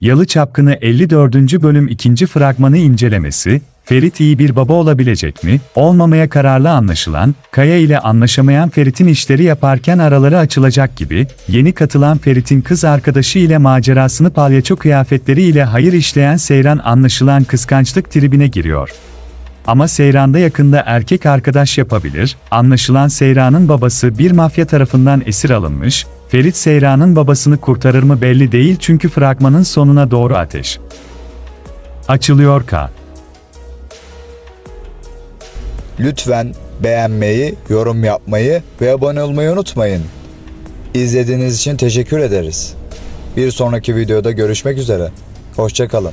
Yalı Çapkını 54. bölüm 2. fragmanı incelemesi, Ferit iyi bir baba olabilecek mi? Olmamaya kararlı anlaşılan, Kaya ile anlaşamayan Ferit'in işleri yaparken araları açılacak gibi, yeni katılan Ferit'in kız arkadaşı ile macerasını palyaço kıyafetleri ile hayır işleyen Seyran anlaşılan kıskançlık tribine giriyor. Ama Seyran'da yakında erkek arkadaş yapabilir, anlaşılan Seyran'ın babası bir mafya tarafından esir alınmış, Ferit Seyran'ın babasını kurtarır mı belli değil çünkü fragmanın sonuna doğru ateş. Açılıyor K. Lütfen beğenmeyi, yorum yapmayı ve abone olmayı unutmayın. İzlediğiniz için teşekkür ederiz. Bir sonraki videoda görüşmek üzere. Hoşçakalın.